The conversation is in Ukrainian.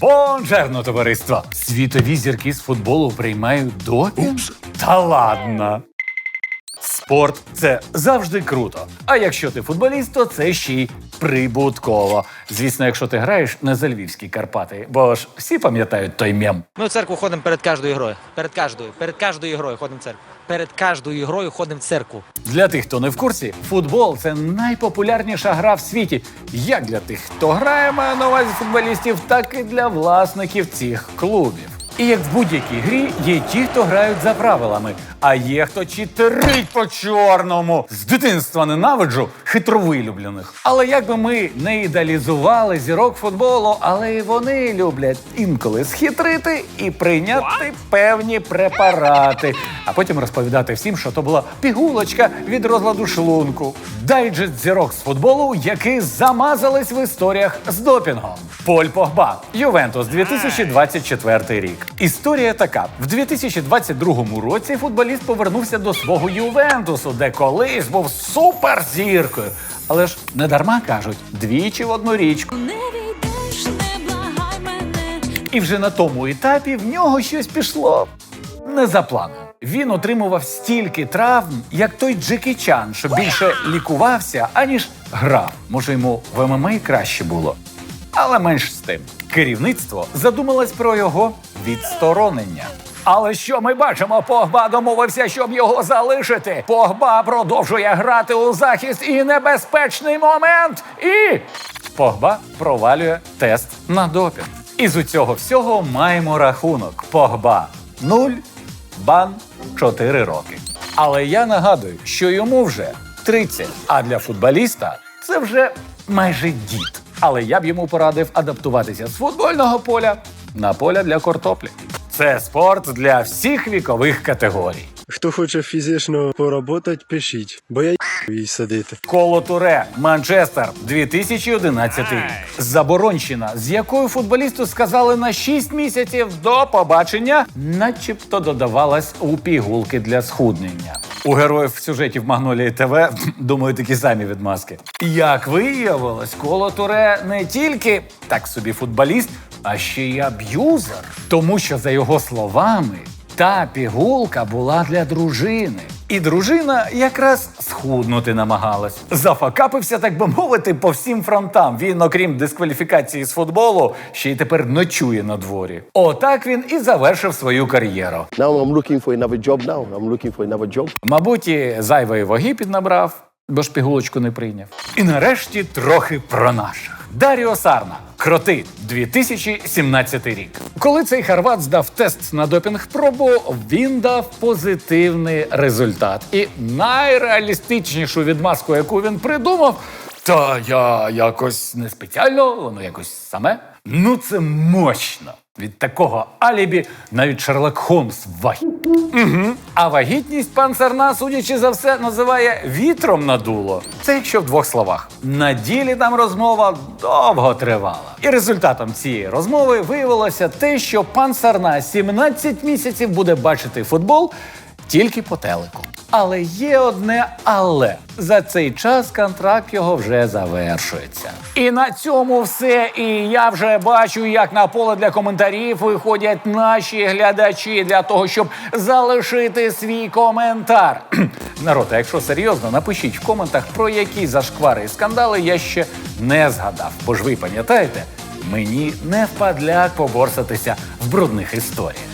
Бонжерно, товариство! Світові зірки з футболу приймають допінг? Та ладно. Спорт це завжди круто. А якщо ти футболіст, то це ще й прибутково. Звісно, якщо ти граєш не за львівські Карпати, бо ж всі пам'ятають той мем. Ми в церкву ходимо перед кожною грою. Перед кожною. Перед кожною грою ходимо в церкву. Перед кожною грою ходимо в церкву. Для тих, хто не в курсі, футбол це найпопулярніша гра в світі. Як для тих, хто грає, маю на увазі футболістів, так і для власників цих клубів. І як в будь-якій грі є ті, хто грають за правилами, а є хто читерить по чорному. З дитинства ненавиджу хитровилюблених. Але як би ми не ідеалізували зірок футболу, але і вони люблять інколи схитрити і прийняти певні препарати, а потім розповідати всім, що то була пігулочка від розладу шлунку. Дайджест зірок з футболу, які замазались в історіях з допінгом. Поль Погба, Ювентус, 2024 рік. Історія така: в 2022 році футболіст повернувся до свого Ювентусу, де колись був суперзіркою. Але ж не дарма кажуть двічі в одну річку. Не війдеш, благай мене. І вже на тому етапі в нього щось пішло не за планом. Він отримував стільки травм, як той Джекі Чан, що більше лікувався, аніж грав. Може, йому в ММА краще було. Але менш з тим, керівництво задумалось про його відсторонення. Але що ми бачимо? Погба домовився, щоб його залишити. Погба продовжує грати у захист і небезпечний момент. І Погба провалює тест на допінг. З цього всього маємо рахунок. Погба 0, бан 4 роки. Але я нагадую, що йому вже 30, а для футболіста це вже майже дід. Але я б йому порадив адаптуватися з футбольного поля на поля для картоплі. Це спорт для всіх вікових категорій. Хто хоче фізично поработати, пишіть, бо я їй садити. Коло Туре, Манчестер, 2011 рік. Заборонщина, з якою футболісту сказали на 6 місяців до побачення, начебто додавалась у пігулки для схуднення. У героїв сюжетів Магнолії ТВ, думаю, такі самі відмазки. Як виявилось, коло Туре не тільки так собі футболіст, а ще й аб'юзер. Тому що, за його словами, та пігулка була для дружини. І дружина якраз схуднути намагалась. Зафакапився, так би мовити, по всім фронтам. Він, окрім дискваліфікації з футболу, ще й тепер ночує на дворі. Отак він і завершив свою кар'єру. Now I'm looking for another job now. I'm looking for another job. Мабуть, і зайвої ваги піднабрав, бо ж пігулочку не прийняв. І нарешті трохи про наших. Даріо Сарна, кроти, 2017 рік. Коли цей Харват здав тест на допінг пробу, він дав позитивний результат. І найреалістичнішу відмазку, яку він придумав, та я якось не спеціально, воно якось саме. Ну це мощно. Від такого алібі навіть Шерлок Холмс вагітний. А вагітність пан Сарна, судячи за все, називає вітром надуло. Це якщо в двох словах. На ділі там розмова довго тривала. І результатом цієї розмови виявилося те, що пан Сарна 17 місяців буде бачити футбол тільки по телеку. Але є одне але за цей час контракт його вже завершується. І на цьому все. І я вже бачу, як на поле для коментарів виходять наші глядачі для того, щоб залишити свій коментар. Народ, а якщо серйозно, напишіть в коментах, про які зашквари і скандали я ще не згадав. Бо ж ви пам'ятаєте, мені не впадляк поборсатися в брудних історіях.